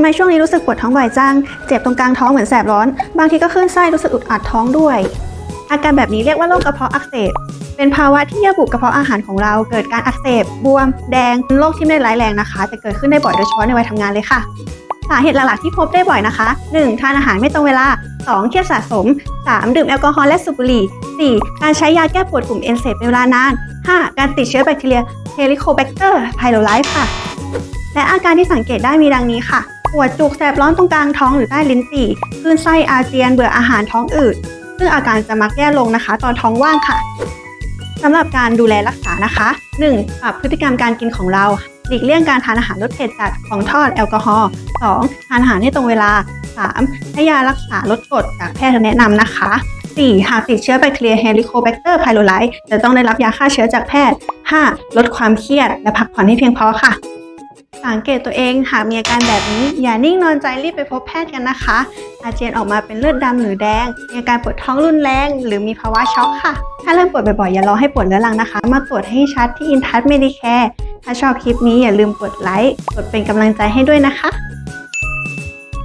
ทำไมช่วงนี้รู้สึกปวดท้องบ่อยจัง เจ็บตรงกลางท้องเหมือนแสบร้อน บางทีก็คลื่นไส้รู้สึกอึดอัดท้องด้วย อาการแบบนี้เรียกว่าโรคกระเพาะอักเสบ เป็นภาวะที่เยื่อบุกระเพาะอาหารของเราเกิดการอักเสบบวม แดงเป็นโรคที่ไม่ร้ายแรงนะคะ แต่เกิดขึ้นได้บ่อยโดยเฉพาะในวัยทำงานเลยค่ะ สาเหตุหลักๆที่พบได้บ่อยนะคะ 1. ทานอาหารไม่ตรงเวลา 2. เครียดสะสม 3. ดื่มแอลกอฮอล์และสูบบุหรี่ 4. การใช้ยาแก้ปวดกลุ่มเอนเซเป็นเวลานาน 5. การติดเชื้อแบคทีเรียเฮลิโคแบคเตอร์ไพโรไลฟ์ค่ะและอาการที่สังเกตได้มีดังนี้ค่ะ ปวดจุกแสบร้อนตรงกลางท้องหรือใต้ลิ้นปี่คลื่นไส้อาเจียนเบื่ออาหารท้องอืดซึ่งอาการจะมักแย่ลงนะคะ ตอนท้องว่างค่ะสำหรับการดูแลรักษานะคะ 1. ปรับพฤติกรรมการกินของเรา หลีกเลี่ยงการทานอาหารรสเผ็ดจัดของทอดแอลกอฮอล์ 2. ทานอาหารให้ตรงเวลา 3. ให้ยารักษาลดกรดจากแพทย์แนะนำนะคะ 4. หากติดเชื้อแบคทีเรียเฮลิโคแบคเตอร์ไพโรไลท์จะต้องได้รับยาฆ่าเชื้อจากแพทย์ 5. ลดความเครียดและพักผ่อนให้เพียงพอค่ะ สังเกตตัวเองหากมีอาการแบบนี้ อย่านิ่งนอนใจรีบไปพบแพทย์กันนะคะ อาเจียนออกมาเป็นเลือดดำหรือแดง มีอาการปวดท้องรุนแรง หรือมีภาวะช็อกค่ะ ถ้าเริ่มปวดบ่อยๆ อย่ารอให้ปวดเรื้อรังนะคะ มาตรวจให้ชัดที่อินทัศเมดิแคร์ถ้าชอบคลิปนี้อย่าลืมกดไลค์ กดเป็นกำลังใจให้ด้วยนะคะ